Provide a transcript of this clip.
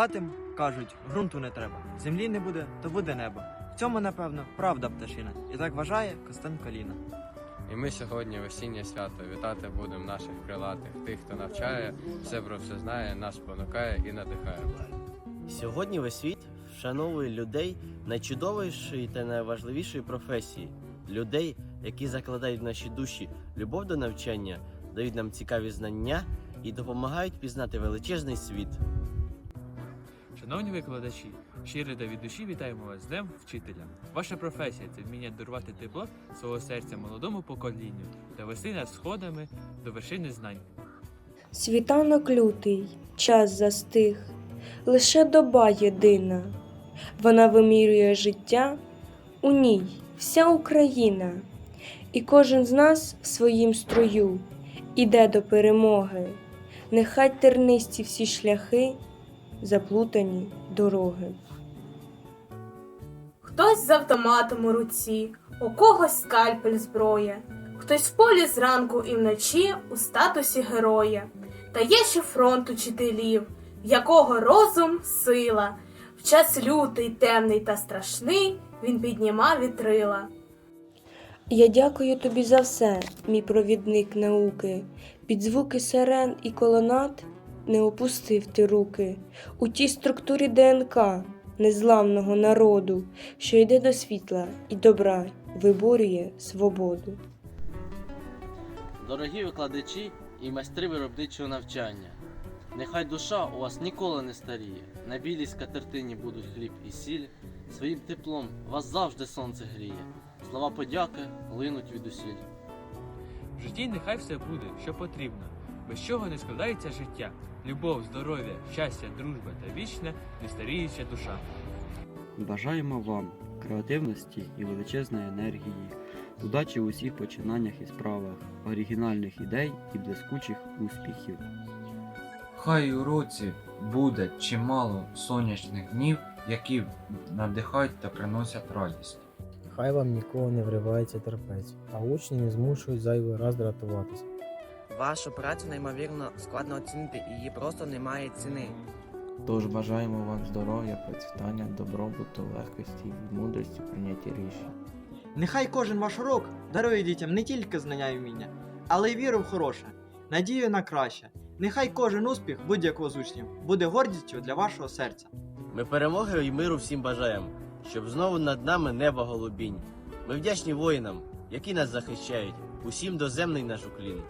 Крилатим кажуть, ґрунту не треба. Землі не буде, то буде небо. В цьому, напевно, правда пташина. І так вважає Костен Коліна. І ми сьогодні в осіннє свято вітати будемо наших крилатих, тих, хто навчає, все про все знає, нас спонукає і надихає. Сьогодні весь світ вшановує людей найчудовішої та найважливішої професії людей, які закладають в наші душі любов до навчання, дають нам цікаві знання і допомагають пізнати величезний світ. Шановні викладачі, щиро та від душі вітаємо вас з Днем Вчителя. Ваша професія це вміння дарувати тепло свого серця молодому поколінню та вести нас сходами до вершини знань. Світанок лютий, час застиг, лише доба єдина. Вона вимірює життя, у ній вся Україна, і кожен з нас в своїм строю іде до перемоги. Нехай тернисті всі шляхи, заплутані дороги. Хтось з автоматом у руці, у когось скальпель зброя, хтось в полі зранку і вночі у статусі героя. Та є ще фронт учителів, в якого розум сила. В час лютий, темний та страшний він піднімав вітрила. Я дякую тобі за все, мій провідник науки. Під звуки сирен і колонат не опустив ти руки у тій структурі ДНК незламного народу, що йде до світла і добра, виборює свободу. Дорогі викладачі і майстри виробничого навчання. Нехай душа у вас ніколи не старіє. На білій скатертині будуть хліб і сіль. Своїм теплом вас завжди сонце гріє. Слова подяки линуть від усіль. В житті нехай все буде, що потрібно, без чого не складається життя. Любов, здоров'я, щастя, дружба та вічна нестаріюча душа. Бажаємо вам креативності і величезної енергії, удачі у усіх починаннях і справах, оригінальних ідей і блискучих успіхів. Хай у році буде чимало сонячних днів, які надихають та приносять радість. Хай вам ніколи не вривається терпець, а учні не змушують зайвий раз дратуватися. Вашу працю неймовірно складно оцінити, її просто немає ціни. Тож бажаємо вам здоров'я, процвітання, добробуту, легкості і мудрості в прийнятті рішень. Нехай кожен ваш урок дарує дітям не тільки знання і вміння, але й віру в хороше, надію на краще. Нехай кожен успіх будь-якого з учнів буде гордістю для вашого серця. Ми перемоги і миру всім бажаємо, щоб знову над нами небо голубінь. Ми вдячні воїнам, які нас захищають, усім доземний наш уклін.